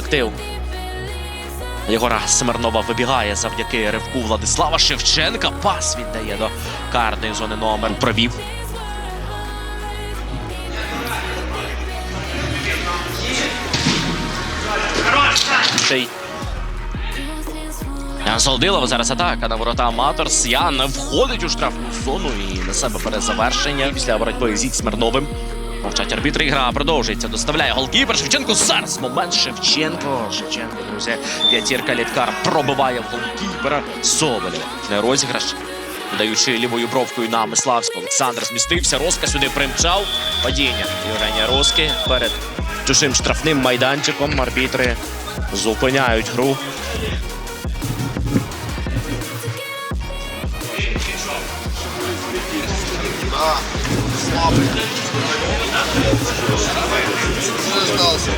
колектив. Єгора Семернова вибігає завдяки ривку Владислава Шевченка. Пас віддає до карної зони номер. Провів. Солодилов зараз атака на ворота Аматорс. Ян входить у штрафну зону і на себе бере завершення після боротьби зі Смирновим. Мовчать арбітри. Гра продовжується. Доставляє голкіпер. Шевченко зараз. Момент Шевченко. Шевченко, друзі. П'ятірка Літкар пробиває голкіпера. Соболєв. Не розіграш. Даючи лівою бровкою на Миславську. Олександр змістився. Роска сюди примчав. Падіння Євгенія Роски перед чужим штрафним майданчиком. Арбітри зупиняють гру.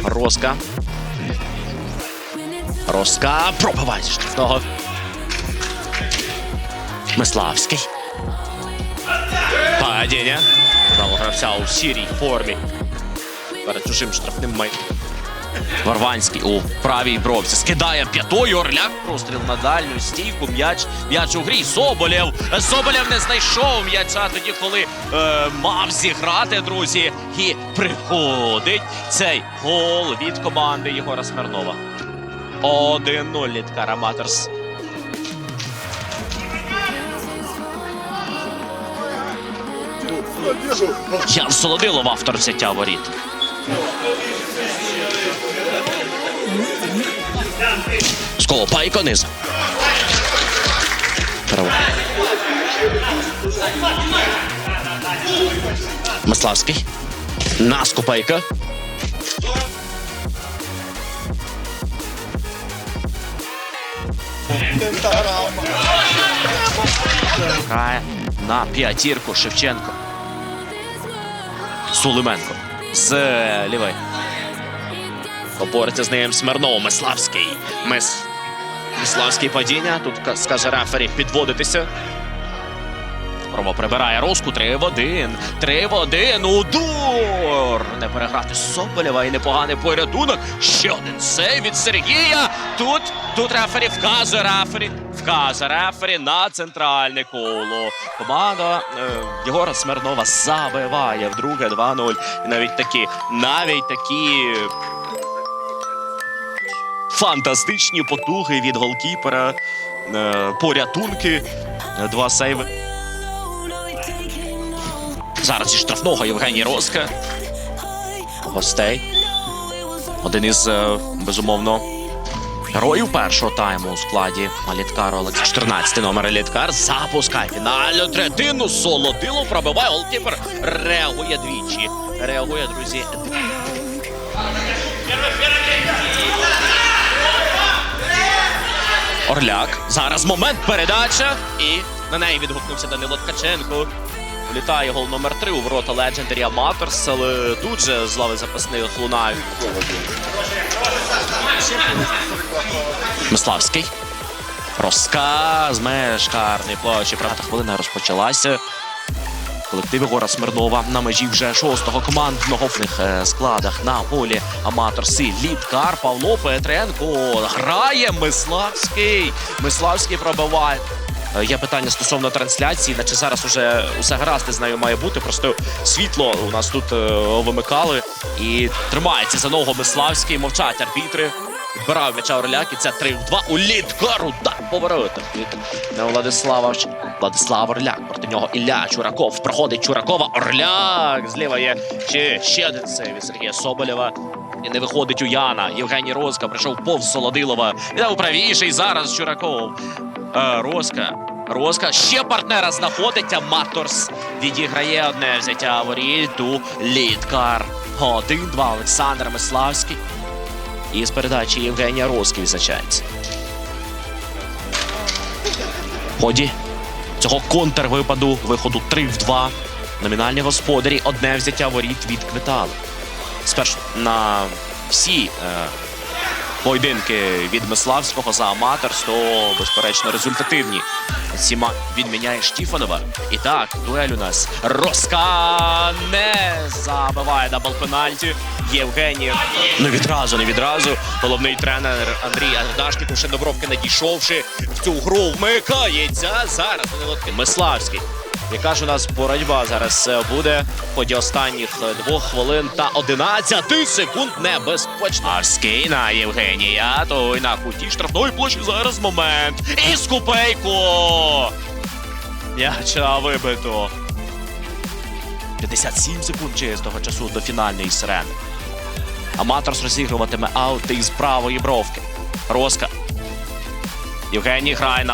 Роска. Роска пробиває штрафного. Миславський. Падіння. Гравця у сірій формі. Перед чужим штрафним май. Варванський у правій бровці скидає п'ятою. Орляк простріл на дальню стійку. М'яч. М'яч у грі. Соболєв. Соболєв не знайшов м'яча тоді, коли е, мав зіграти, друзі. І приходить цей гол від команди Єгора Смирнова. 1-0 Літкар Аматорс. Ян Солодилов, автор взяття воріт. Сколопайко низ. Право. Маславський. Наскопайка. Грає на п'ятірку Шевченко. Сулименко. З лівої. Побореться з ним Смирнов. Миславський. Мис... Миславський падіння. Тут скаже рефері підводитися. Промо прибирає Роску. 3 в 1. 3 в 1. Удур! Не переграти Соболєва і непоганий порятунок. Ще один сейв від Сергія. Тут, тут рефері вказує рефері. Вказує рефері на центральне коло. Команда е, Єгора Смирнова забиває вдруге 2-0. І навіть такі, навіть такі фантастичні потуги від голкіпера, е, порятунки, е, два сейви. Зараз зі штрафного Євгеній Роска. Гостей. Один із, е, безумовно, героїв першого тайму у складі Літкару Олекс. 14 номер Літкар запускає фінальну третину. Солодило пробиває голкіпер. Реагує двічі. Реагує, друзі. Орляк. Зараз момент передача. І на неї відгукнувся Данило Ткаченко. Літає гол номер 3 у ворота Legendary Amateurs, але тут же з лави запасних лунають. Миславський. Розказ меж карний площі. Правда, хвилина розпочалася. Колектив Єгора Смирнова на межі вже шостого командного в них е, складах на полі аматорси. Літкар Павло Петренко грає Миславський. Миславський пробиває. Е, Є питання стосовно трансляції, наче зараз уже усе гаразд, я знаю, має бути. Просто світло у нас тут е, вимикали і тримається за ногу Миславський. Мовчать арбітри. Відбирав м'яча Орляк і це 3 в 2 у Літкар. Удар по воротах від Владислава Владислав Орляк. Проти нього Ілля Чураков. Проходить Чуракова. Орляк. Зліва є ще, ще один сейв від Сергія Соболєва. І не виходить у Яна. Євгеній Розка прийшов повз Солодилова. Віддав правіший зараз Чураков. Е, Роска. Роска ще партнера знаходить. Аматорс відіграє одне взяття воріт у Літкар. 1-2 Олександр Миславський. І з передачі Євгенія Роски відзначається. Ході цього контрвипаду виходу 3 в 2. Номінальні господарі одне взяття воріт від квитали. Спершу на всі е, поєдинки від Миславського за аматорство, безперечно, результативні Сіма відміняє Штіфанова. І так, дуель у нас. Роска не забиває дабл пенальті. Євгеній. Ну відразу, не відразу. Головний тренер Андрій Ардашків, ще Добровки надійшовши в цю гру, вмикається. Зараз Миславський. Яка ж у нас боротьба зараз е, буде в ході останніх е, двох хвилин та 11 секунд небезпечно. Арський на Євгенія. Той на куті штрафної площі зараз момент. І скупейко. М'яча вибито. 57 секунд чистого часу до фінальної сирени. Аматорс розігруватиме аути із правої бровки. Роска. Євгеній грає на